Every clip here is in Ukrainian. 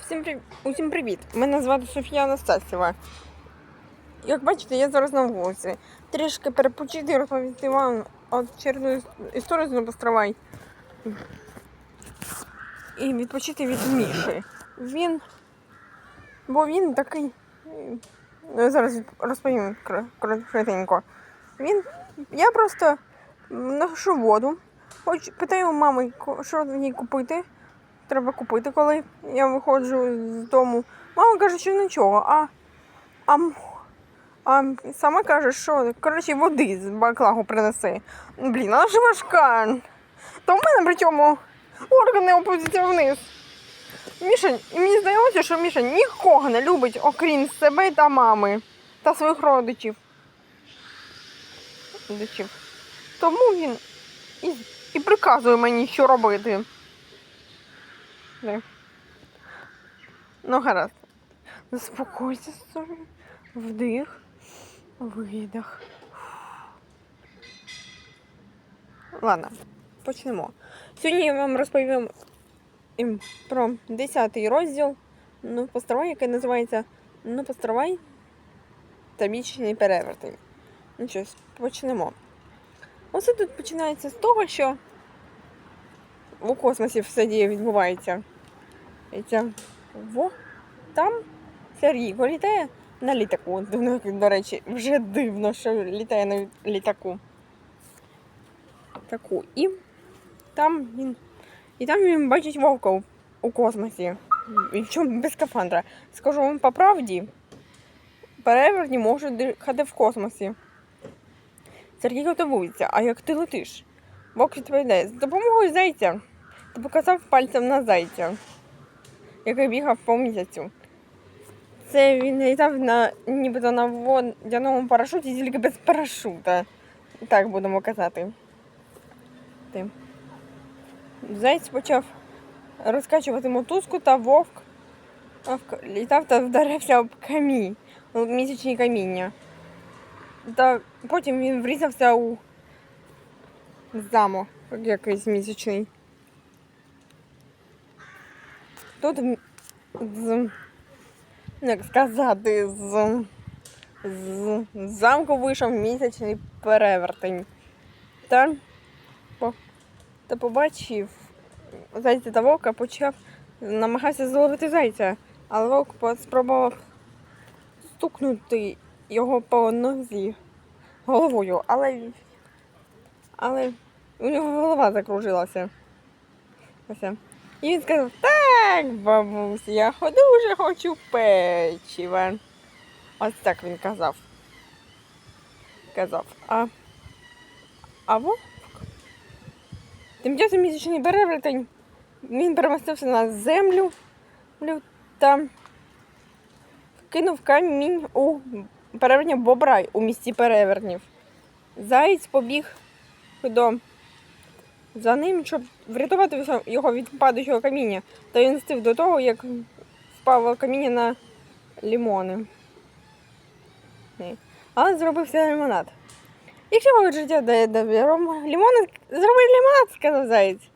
Всім привіт. Усім привіт. Мене звати Софія Анастасєва. Як бачите, я зараз на вулиці. Трішки перепочити і розповісти вам очередну іс- історію з Новостровай. І відпочити від Міші. Він. Бо він такий. Ну, я зараз розповім коротенько. Він. Я просто ношу воду. Хоч питаю мами, що їй купити треба купити, коли я виходжу з дому. Мама каже, що нічого, а, а, а сама каже, що коротше води з баклагу принеси. Блін, вона ж важка. То в мене при цьому органи опустяться вниз. Міша, мені здається, що Міша нікого не любить, окрім себе та мами та своїх родичів. Родичів. Тому він і, і приказує мені, що робити. Не. Ну, гаразд. Заспокойся собі. Вдих, видих. Ладно, почнемо. Сьогодні я вам розповім про 10 розділ ну, який називається Ну, постравай та мічний перевертень. Ну що, почнемо. Оце тут починається з того, що у космосі все діє відбувається. Во там Сергійко літає на літаку. Ну, До речі, вже дивно, що літає на літаку. Таку. І там він. І там він бачить вовка у, космосі. І в чому без скафандра. Скажу вам по правді, перевертні можуть дихати в космосі. Сергій готується, а як ти летиш? Вовк відповідає, з допомогою зайця. Ти показав пальцем на зайця, який бігав по місяцю. Це він літав на нібито на водяному парашуті, тільки без парашута. Так будемо казати. Ти. Заєць почав розкачувати мотузку та вовк вовк літав та вдарився об камінь, об місячні каміння. Та потім він врізався у замок якийсь місячний. Тут з, як сказати, з, з замку вийшов місячний перевертень. Та, по, та побачив зайця та вовка, почав намагався зловити зайця, але вовк спробував стукнути його по нозі головою, але, але у нього голова закружилася. Ось. І він сказав, так, бабусь, я дуже хочу печива. Ось так він казав. Казав. А, а вовк? Тим часом місячний перевертень, він перемістився на землю лю- та кинув камінь у перевертня Бобрай у місті перевертнів. Заєць побіг до за ним, щоб врятувати його від падаючого каміння. Та він стив до того, як впало каміння на лімони. Ні. Але зробився лимонад. Якщо вам життя дає добро, лімони, зроби лимонад, сказав заєць.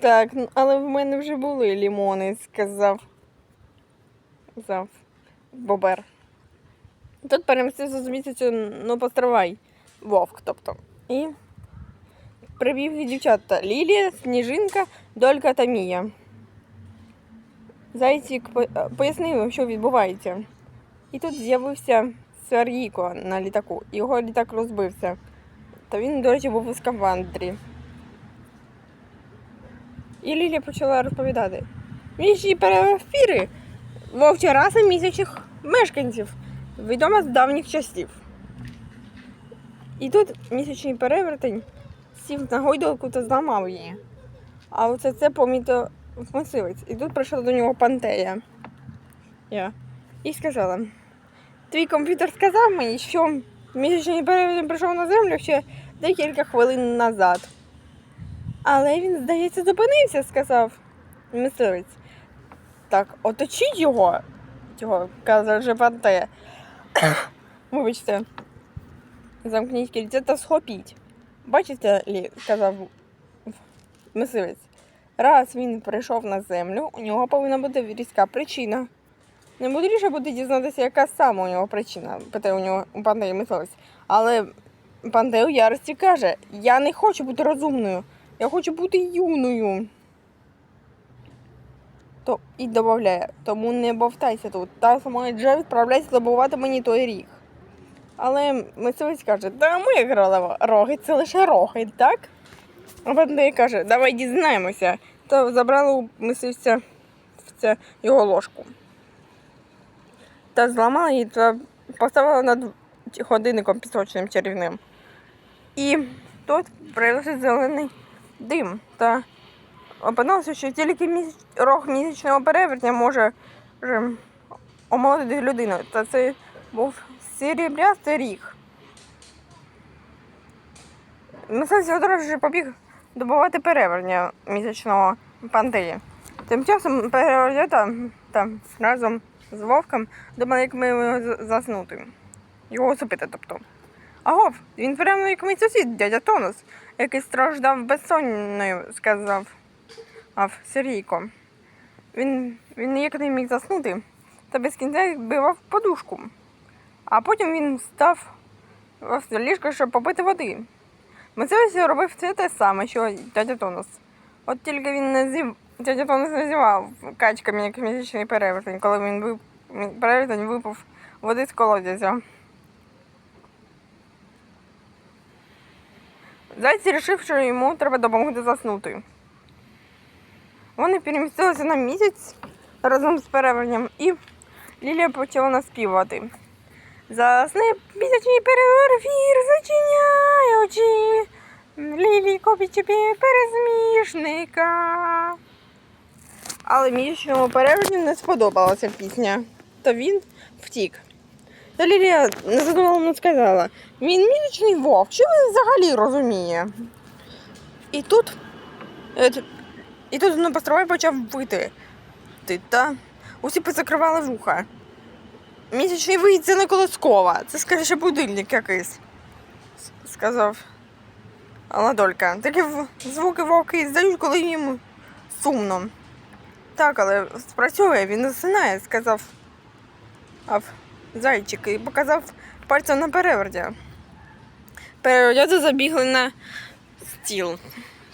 Так, але в мене вже були лімони, сказав. Сказав Бобер. Тут перемістився з місяцю, ну постривай, вовк, тобто. І привів дівчата Лілія, Сніжинка, Долька та Мія. Зайцік по- пояснив, що відбувається. І тут з'явився Сергійко на літаку. Його літак розбився. Та він, до речі, був у скафандрі. І Лілія почала розповідати. Міші перефіри вовча раса місячих мешканців, відома з давніх часів. І тут місячний перевертень сів на гойдалку та зламав її. А оце це помітив мисливець. І тут прийшла до нього пантея. Я. І сказала: Твій комп'ютер сказав мені, що місячний перевертень прийшов на землю ще декілька хвилин назад. Але він, здається, зупинився, сказав мисливець. Так, оточіть його, цього казав вже пантея. Вибачте. Замкніть кільце та схопіть. Бачите, лі, казав мисливець. раз він прийшов на землю, у нього повинна бути різка причина. Наймудріше буде дізнатися, яка саме у нього причина, питає у нього у пандеї мисливець. Але пандея у ярості каже: Я не хочу бути розумною, я хочу бути юною. То і додає, тому не бовтайся тут. Та сама Джа відправляйся добувати мені той ріг. Але мисливець каже, да ми грали роги, це лише роги, так? А пандея каже, давай дізнаємося. То забрали у мисливця в його ложку. Та зламала її та поставила над годинником пісочним чарівним. І тут проявився зелений дим. Та опинилося, що тільки місяць, рог місячного перевертня може омолодити людину. Та це був сріблястий ріг. Мисливець одразу побіг добувати перевернення місячного пантеї. Тим часом перевернята там разом з вовком думали, як ми його заснути. Його усупити, тобто. Агов, він прямо як мій сусід, дядя Тонус, який страждав безсонною, сказав ав Сергійко. Він, він ніяк не міг заснути та без кінця бивав подушку. А потім він став в ліжко, щоб попити води. Мисливець робив це те саме, що дядя Тонус. От тільки він не зів... дядя Тонус не зівав качками як місячний перевертень, коли він вип... перевертень випав води з колодязя. Зайць вирішив, що йому треба допомогти заснути. Вони перемістилися на місяць разом з перевертнем, і Лілія почала наспівати. Засни місячний перевір, зачиняючи. Лілі копіть тобі пересмішника. Але місячному перевертню не сподобалася пісня, то він втік. Та Лілія незадоволено сказала: він місячний вовк, що він взагалі розуміє? І тут, і тут на постровай почав вити. Ти та усі позакривали вуха. Місячний вид це не колоскова, це скоріше будильник якийсь, сказав Аладолька. Такі звуки вовки здають, коли їм сумно. Так, але спрацьовує, він засинає, сказав Ав зайчик і показав пальцем на перевертя. Перевертя забігли на стіл.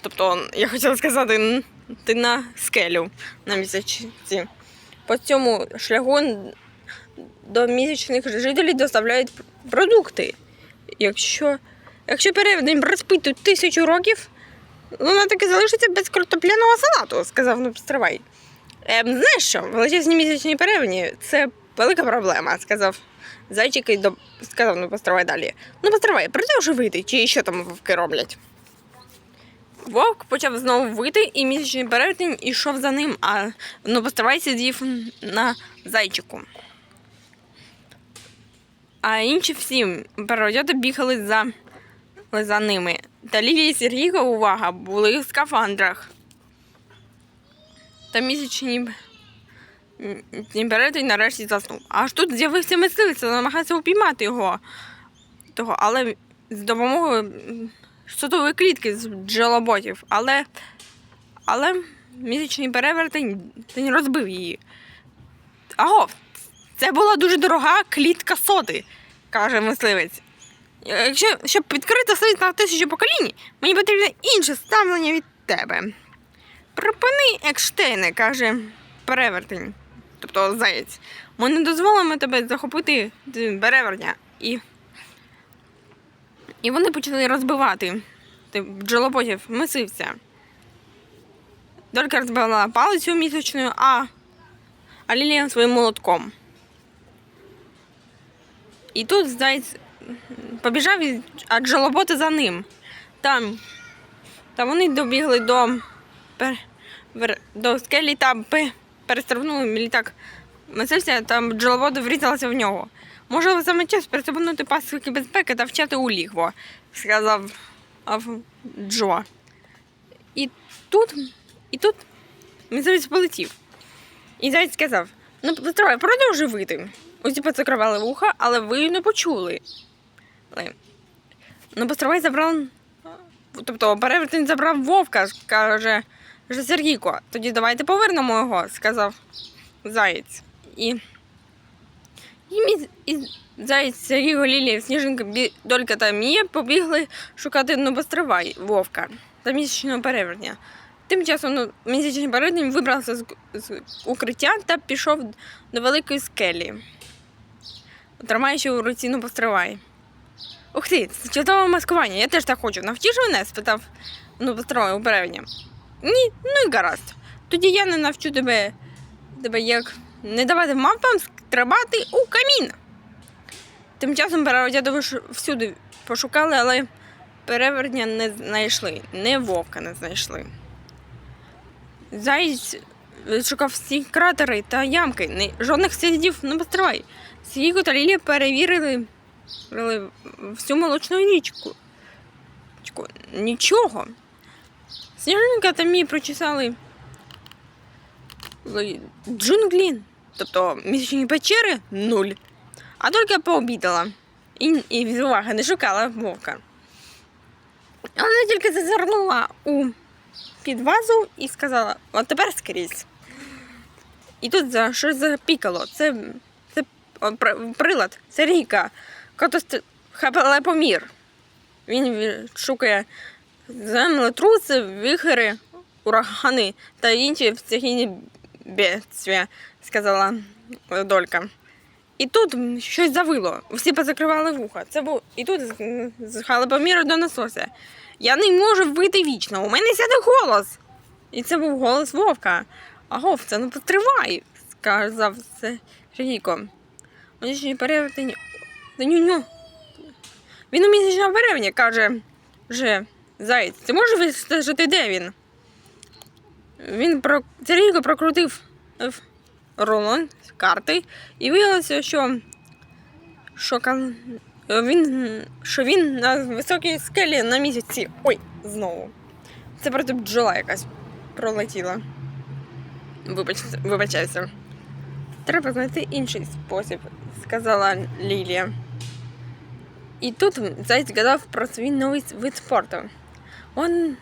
Тобто, я хотіла сказати, ти на скелю на місяці. По цьому шляху до місячних жителів доставляють продукти. Якщо, якщо переведень тут тисячу років, вона таки залишиться без картопляного салату, сказав ну. Ем, знаєш що, величезні місячні перевені це велика проблема, сказав зайчик і до... сказав, ну далі. Ну постривай, продовжуй вийти, чи що там вовки роблять. Вовк почав знову вити, і місячний перевертень ішов за ним, а Нобостривай сидів на зайчику. А інші всі переводяти бігали за, за ними. Та Лілія і Сергійка, увага, були в скафандрах. Та місячні перевертень нарешті заснув. Аж тут з'явився мисливець, намагався упіймати його. Того, але з допомогою сотової клітки з джелоботів. Але, але місячний перевертень розбив її. Аго, це була дуже дорога клітка соти, каже мисливець. Якщо щоб відкрити світ на тисячу поколінь, мені потрібно інше ставлення від тебе. Припини, Екштейне, каже перевертень, тобто заєць. Ми не дозволимо тебе захопити е, перевертня. І, і вони почали розбивати ти- бджолоботів, мисивця. Долька розбила палицю місячною, а, а Лілія своїм молотком. І тут заєць побіжав, а джолоботи за ним. Там, та вони добігли до, до скелі та пе- перестрибнули літак. Мисливця там джолоботи врізалися в нього. Можливо, саме час пристебнути пасики безпеки та вчати у лігво, сказав Ав- Джо. І тут, і тут мисливець полетів. І зайць сказав: ну, потривай, продовжуй вити. Усі поцикрували вуха, але ви не почули. Ну, постривай забрав. Тобто перевертень забрав вовка, каже Каже, Сергійко, тоді давайте повернемо його, сказав заєць. І, і, і заєць Сергійко, Лілія, Сніжинка, Бі- Долька та Мія побігли шукати Нобостривай Вовка та місячного перевертня. Тим часом ну, місячний перевертень вибрався з, з укриття та пішов до великої скелі, тримаючи у руці Нобостривай. Ух ти, чудове маскування, я теж так хочу. Навчиш мене? спитав Нобостривай у перевертня. Ні, ну і гаразд. Тоді я не навчу тебе, тебе як не давати мавпам стрибати у камін. Тим часом переводятови всюди пошукали, але перевертня не знайшли, не вовка не знайшли. Заєць шукав всі кратери та ямки, жодних слідів не постривай. Сіку та Лілія перевірили всю молочну річку. Чку, Нічого. Сніжинка та мій прочесали ли- джунглі, тобто місячні печери нуль. А тільки пообідала. І, і з уваги не шукала вовка. Вона тільки зазирнула у підвазу і сказала: от тепер скрізь. І тут за щось запікало. Це, це прилад, це ріка, хапелепомір. Він ві- шукає землетруси, вихори, урагани та інші стихійні бедствия, сказала Долька. І тут щось завило. Всі позакривали вуха. Це був і тут з халепоміру донеслося. Я не можу вийти вічно. У мене сяде голос. І це був голос вовка. А вовце, ну потривай, сказав це Сергійко. Місячний перевертень. Ню-ню. Він у місячному перевені каже, вже заєць, ти можеш вистежити, де він? Він про Сергійко прокрутив рулон карти і виявилося, що, що він, що він на високій скелі на місяці. Ой, знову. Це просто бджола якась пролетіла. Вибач, вибачайся. Треба знайти інший спосіб, сказала Лілія. І тут Зайць гадав про свій новий вид спорту. Он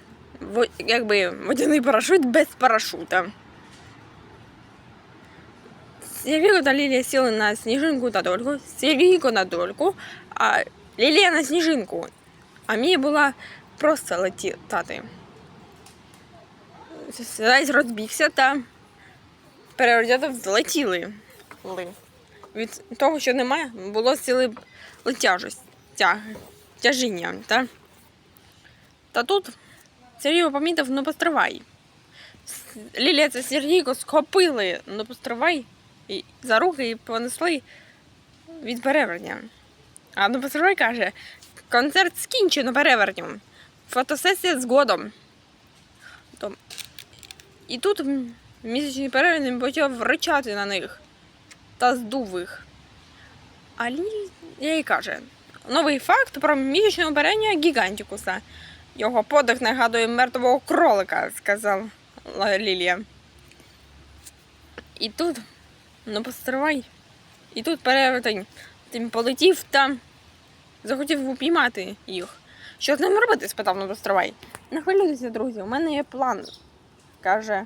якби водяний парашут без парашута. Та Лілія сіли на сніжинку та дольку, Сергійко на дольку, а Лілія на сніжинку. А Мія була просто летати. Зайць розбігся та переодягав злетіли. Від того, що немає, було ціле тяжесть, тяг, тяжіння. Та? та тут Сергій помітив, ну постривай. Лілія та Сергійко схопили, ну постривай за руки і понесли від перевертня. А ну постривай каже, концерт скінчено перевертнем. Фотосесія згодом. І тут місячний перевертень почав ричати на них та здув їх. А Лілія й каже: новий факт про місячне оперення гігантікуса. Його подих нагадує мертвого кролика, сказала Лілія. І тут, ну постривай, і тут перевертень тим полетів та захотів упіймати їх. Що з ним робити? спитав ну постривай. Не хвилюйтеся, друзі, у мене є план, каже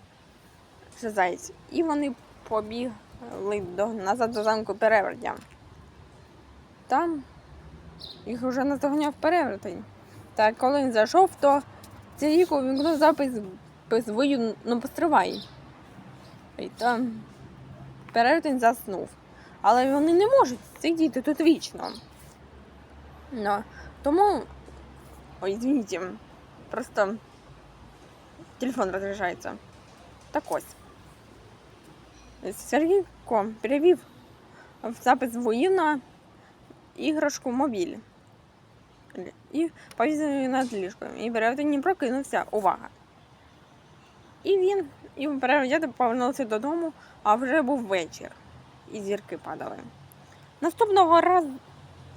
ще заєць. І вони побігли до, назад до замку перевертня. Там їх вже наздоганяв перевертень. Та коли він зайшов, то Сергійко увімкнув запис без вию ну постривай. І там перевертень заснув. Але вони не можуть сидіти тут вічно. Ну, тому. Ой, извините, просто телефон розряджається. Так ось. Сергійко перевів в запис воїв на іграшку мобіль. І повісив над ліжком. І перевертень прокинувся. Увага! І він, і перевертень повернувся додому, а вже був вечір. І зірки падали. Наступного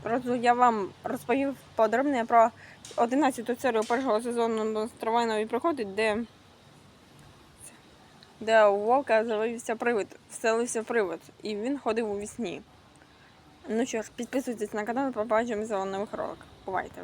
разу, я вам розповів подробне про 11 серію першого сезону «Стравайнові приходи, де, де у Вовка з'явився привид, вселився привид, і він ходив у вісні. Ну що ж, підписуйтесь на канал, побачимося у нових роликах. Бувайте!